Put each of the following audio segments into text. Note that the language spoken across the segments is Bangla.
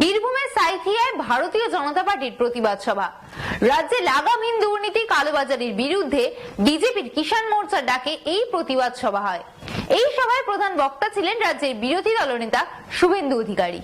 বীরভূমের সাইথিয়ায় ভারতীয় জনতা পার্টির প্রতিবাদ সভা। রাজ্যে লাগামহীন দুর্নীতি কালোবাজারের বিরুদ্ধে বিজেপির কিষাণ মোর্চার ডাকে এই প্রতিবাদ সভা হয়। এই সভায় প্রধান বক্তা ছিলেন রাজ্যের বিরোধী দলনেতা শুভেন্দু অধিকারী।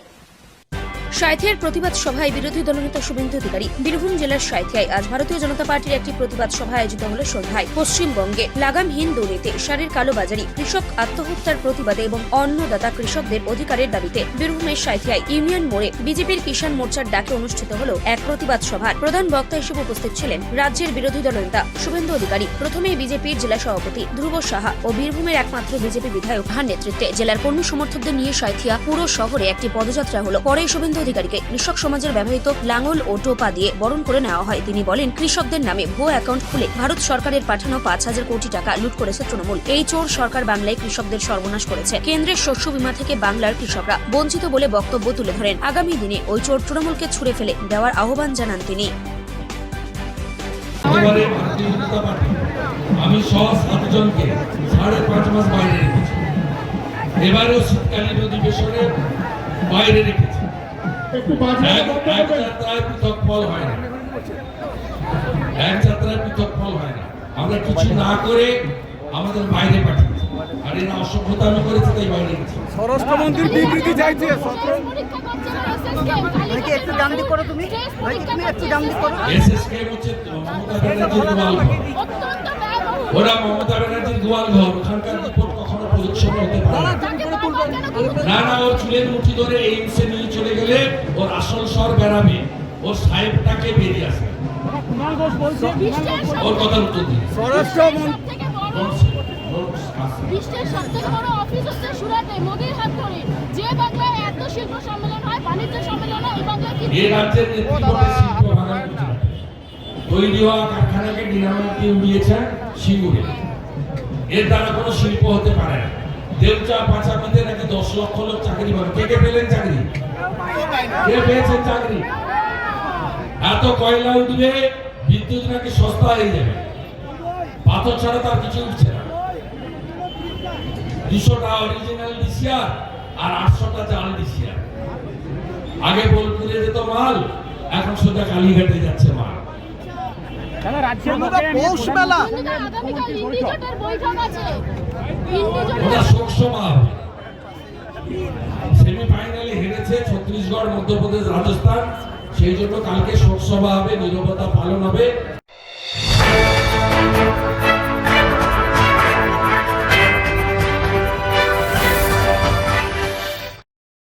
সাঁথিয়ার প্রতিবাদ সভায় বিরোধী দলনেতা শুভেন্দু অধিকারী। বীরভূম জেলার সাঁথিয়ায় আজ ভারতীয় জনতা পার্টির একটি প্রতিবাদ সভা আয়োজিত হল সন্ধ্যায়। পশ্চিমবঙ্গে লাগামহীন দুর্নীতি সারের কালোবাজারি, কৃষক আত্মহত্যার প্রতিবাদে এবং অন্নদাতা কৃষকদের অধিকারের দাবিতে বীরভূমের সাঁথিয়ায় ইউনিয়ন মোড়ে বিজেপির কিষাণ মোর্চার ডাকে অনুষ্ঠিত হল এক প্রতিবাদ সভার প্রধান বক্তা হিসেবে উপস্থিত ছিলেন রাজ্যের বিরোধী দলনেতা শুভেন্দু অধিকারী। প্রথমে বিজেপির জেলা সভাপতি ধ্রুব সাহা ও বীরভূমের একমাত্র বিজেপি বিধায়ক হার নেতৃত্বে জেলার কর্মী সমর্থকদের নিয়ে সাঁথিয়া পুরো শহরে একটি পদযাত্রা হলো। পরে শুভেন্দু অধিকারীকে কৃষক সমাজের ব্যবহৃত লাঙল ও টোপা দিয়ে বরণ করে নেওয়া হয়। তিনি বলেন, কৃষকদের নামে ভুয়ো অ্যাকাউন্ট খুলে ভারত সরকারের পাঠানো পাঁচ হাজার কোটি টাকা লুট করেছে তৃণমূল। এই চোর সরকার বাংলায় কৃষকদের সর্বনাশ করেছে। কেন্দ্রের শস্য বীমা থেকে বাংলার কৃষকরা বঞ্চিত বলে বক্তব্য তুলে ধরেন। আগামী দিনে ওই চোর তৃণমূলকে ছুড়ে ফেলে দেওয়ার আহ্বান জানান তিনি। আমি সাড়ে পাঁচ মাস বাইরে রেখেছি। এবারেও শীতকালীন অধিবেশনে বাইরে রেখেছি। এক এক যাত্রায় পৃথক ফল হয় না। এক যাত্রায় পৃথক ফল হয় না। আমরা কিছু না করে আমাদের বাইরে পাঠিয়েছি। আর এরা অসভ্যতামি করেছে তাই বাইরে গেছে। স্বরাষ্ট্রমন্ত্রীর বিবৃতি চাইছে নাকি একটু ডান দিক করো তুমি? নাকি তুমি একটু ডান দিক করো? এসএসকে হচ্ছে মমতা ব্যানার্জির গোয়াল ঘর। ওরা মমতা ব্যানার্জির গোয়াল ঘর ওখানকার না না ওর চুলের মুঠি ধরে এইমসে নিয়ে চলে গেলে ওর আসল স্বর বেরাবে ওর সাহেবটাকে বেরিয়ে আসবে। ওর কথার উত্তর দিন। স্বরাষ্ট্রমন্ত্রী বিশ্বের সবথেকে বড় অফিস হচ্ছে সুরাটে মোদির হাত ধরে। যে বাংলায় এত শিল্প সম্মেলন হয় বাণিজ্য সম্মেলন হয় বাংলায় কি এই রাজ্যের নেতৃত্বে শিল্প ভাঙার গুজরাট তৈরি হওয়া কারখানাকে ডিনামাইটে উড়িয়েছে সিঙ্গুরে। এর দ্বারা কোনো শিল্প হতে পারে না। দেউচা পাঁচামিতে নাকি দশ লক্ষ লোক চাকরি পাবে? কে কে পেলেন চাকরি? কে পেয়েছেন চাকরি? এত কয়লা উঠবে, বিদ্যুৎ নাকি সস্তা হয়ে যাবে? পাথর ছাড়া তার কিছু উঠছে না। দুশোটা অরিজিনাল ডিসিয়ার আর আটশোটা চাল ডিসিয়ার আগে বোলপুরে যেত মাল, এখন সোজা কালীঘাটে যাচ্ছে মাল। পৌষ মেলা। সেমিফাইনালে হেরেছে ছত্তিশগড় মধ্যপ্রদেশ রাজস্থান। সেই জন্য কালকে শোকসভা হবে নিরবতা পালন হবে।